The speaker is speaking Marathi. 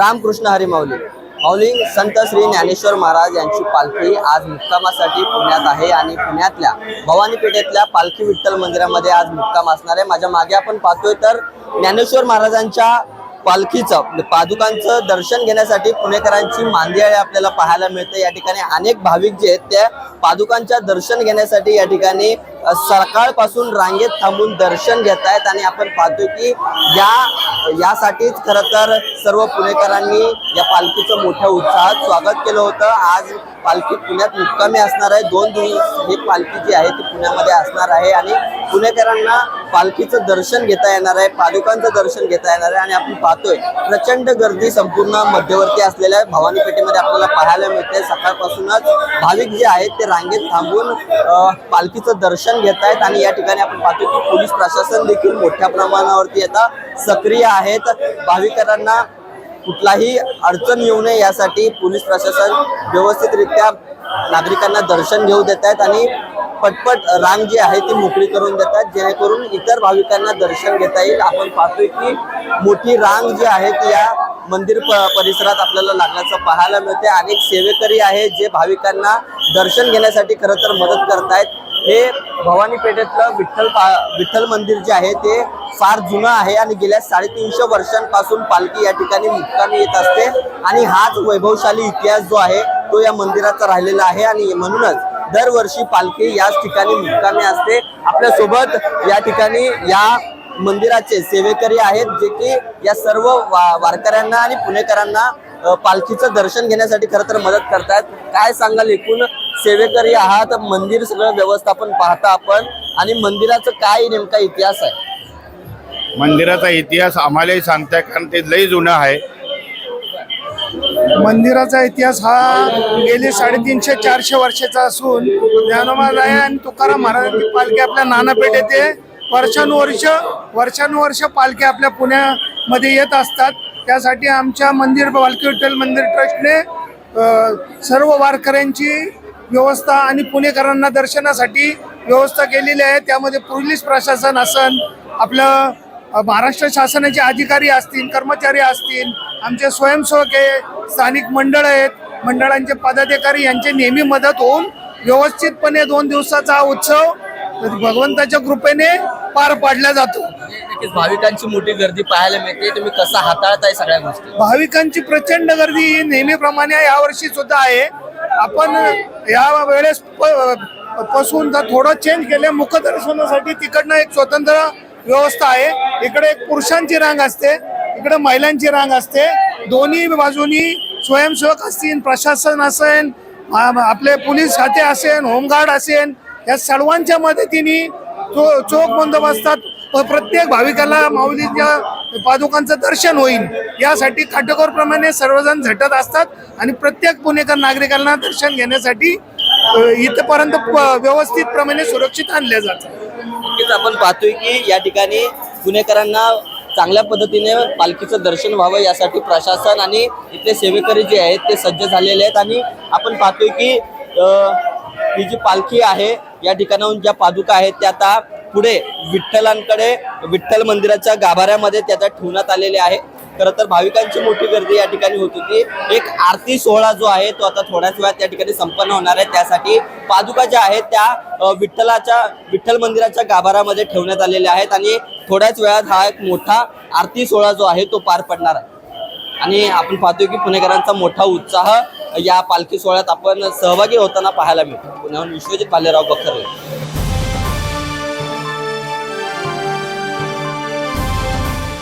रामकृष्ण हरिमाऊली माऊली संत श्री ज्ञानेश्वर महाराज यांची पालखी आज मुक्कामासाठी पुण्यात आहे आणि पुण्यातल्या भवानीपेठेतल्या पालखी विठ्ठल मंदिरामध्ये आज मुक्काम असणार आहे. माझ्या मागे आपण पाहतोय तर ज्ञानेश्वर महाराजांच्या पालखीचं पादुकांचं दर्शन घेण्यासाठी पुणेकरांची मांदियाळी आपल्याला पाहायला मिळते. या ठिकाणी अनेक भाविक जे आहेत त्या पादुकांच्या दर्शन घेण्यासाठी या ठिकाणी सकाळपासून रांगेत थांबून दर्शन घेत आहेत आणि आपण पाहतोय की या यासाठीच खरं तर सर्व पुणेकरांनी या पालखीचं मोठ्या उत्साहात स्वागत केलं होतं. आज पालखी पुण्यात मुक्कामी असणार आहे. दोन दिवस ही पालखी जी आहे ती पुण्यामध्ये असणार आहे आणि पुणेकरांना पालखीचं दर्शन घेता येणार आहे पादुकांचं दर्शन घेता येणार आहे आणि आपण पाहतोय प्रचंड गर्दी संपूर्ण मध्यवर्ती असलेल्या भवानी पेठेमध्ये आपल्याला पाहायला मिळते सकाळपासूनच भाविक जे आहेत ते रांगेत थांबून पालखीचं दर्शन घेत आहेत आणि या ठिकाणी आपण पाहतो की पोलीस प्रशासन देखील मोठ्या प्रमाणावरती आता सक्रिय आहेत. भाविकांना कुठलाही अडचण येऊ नये यासाठी पोलीस प्रशासन व्यवस्थितरित्या नागरिकांना दर्शन घेऊ देत आहेत आणि पटपट रांग जी आहे ती मोकळी करून देतात जेणेकरून इतर भाविकांना दर्शन घेता येईल. आपण पाहतोय की मोठी रांग जी आहे ती या मंदिर प- परिसरात आपल्याला लागल्याचं पाहायला मिळते. अनेक सेवेकरी आहे जे भाविकांना दर्शन घेण्यासाठी खरं तर मदत करतायत. हे भवानी पेठेतलं विठ्ठल पा- विठ्ठल मंदिर जे आहे ते फार जुनं आहे आणि गेल्या साडेतीनशे वर्षांपासून पालखी या ठिकाणी मुक्कामी येत असते. आणि हाच वैभवशाली इतिहास जो आहे तो या मंदिराचा राहिलेला आहे. आणि म्हणूनच दरवर्षी पालखी याच ठिकाणी मुक्कामी असते. आपल्यासोबत या ठिकाणी या मंदिराचे सेवेकरी आहेत जे की या सर्व वा- वारकऱ्यांना आणि पुणेकरांना पालखीचं दर्शन घेण्यासाठी खरं तर मदत करतायत. काय सांगाल एकूण? सेवेकरी आहात मंदिर सगळं व्यवस्थापन पाहता आपण. आणि मंदिराचं काय नेमका इतिहास आहे? मंदिराचा इतिहास आम्हालाही सांगताय कारण ते लई जुनं आहे. मंदिराचा इतिहास हा गेली साडेतीनशे चारशे वर्षाचा असून ज्ञानोबा राय आणि तुकाराम महाराजांची पालखी आपल्या नानापेठ येथे वर्षानुवर्ष वर्षानुवर्ष पालखी आपल्या पुण्यामध्ये येत असतात. त्यासाठी आमच्या मंदिर पालखी विठ्ठल मंदिर ट्रस्टने सर्व वारकऱ्यांची व्यवस्था आणि पुणेकरांना दर्शनासाठी व्यवस्था केलेली आहे. त्यामध्ये पोलीस प्रशासन असन आपलं महाराष्ट्र शासनाचे अधिकारी असतील कर्मचारी असतील आमचे स्वयंसेवक आहे स्थानिक मंडळ आहेत. मंडळांचे पदाधिकारी यांची नेहमी मदत होऊन व्यवस्थितपणे दोन दिवसाचा हा उत्सव भगवंताच्या कृपेने पार पाडला जातो. नक्कीच भाविकांची मोठी गर्दी पाहायला मिळते. तुम्ही कसं हाताळताय सगळ्या गोष्टी? भाविकांची प्रचंड गर्दी ही नेहमीप्रमाणे यावर्षी सुद्धा आहे. आपण या वेळेस पासून थोडं चेंज केलं मुखदर्शनासाठी तिकडनं एक स्वतंत्र व्यवस्था आहे. इकडे एक पुरुषांची रांग असते. इकडे महिलांची रांग असते. दोन्ही बाजूनी स्वयंसेवक असतील प्रशासन असेल आपले पोलीस खाते असेल होमगार्ड असेल या सर्वांच्या मदतीने चो चोख बंदोबस्तात प्रत्येक भाविकाला माऊलीच्या पादुकांचं दर्शन होईल. यासाठी काटेकोरप्रमाणे सर्वजण झटत असतात आणि प्रत्येक पुणेकर नागरिकांना दर्शन घेण्यासाठी इथपर्यंत प- व्यवस्थितप्रमाणे सुरक्षित आणले जातात. नक्कीच आपण पाहतोय की या ठिकाणी पुणेकरांना चांगल्या पद्धतीने पालखीचं दर्शन व्हावं यासाठी प्रशासन आणि इथले सेवेकरी जे आहेत ते सज्ज झालेले आहेत. आणि आपण पाहतोय की ही जी पालखी आहे या ठिकाणाहून ज्या पादुका आहेत त्या आता पुढे विठ्ठलांकडे विठ्ठल मंदिराच्या गाभाऱ्यामध्ये त्याचा ठेवण्यात आलेले आहे. खरं तर भाविकांची मोठी गर्दी या ठिकाणी होत होती. एक आरती सोहळा जो आहे तो आता थोड्याच वेळात त्या ठिकाणी संपन्न होणार आहे. त्यासाठी पादुका ज्या आहेत त्या विठ्ठलाच्या विठ्ठल मंदिराच्या गाभाऱ्यामध्ये ठेवण्यात आलेल्या आहेत आणि थोड्याच वेळात हा एक मोठा आरती सोहळा जो आहे तो पार पडणार आहे. आणि आपण पाहतोय की पुणेकरांचा मोठा उत्साह या पालखी सोहळ्यात आपण सहभागी होताना पाहायला मिळतो. पुण्याहून विश्वजित पालेराव बखर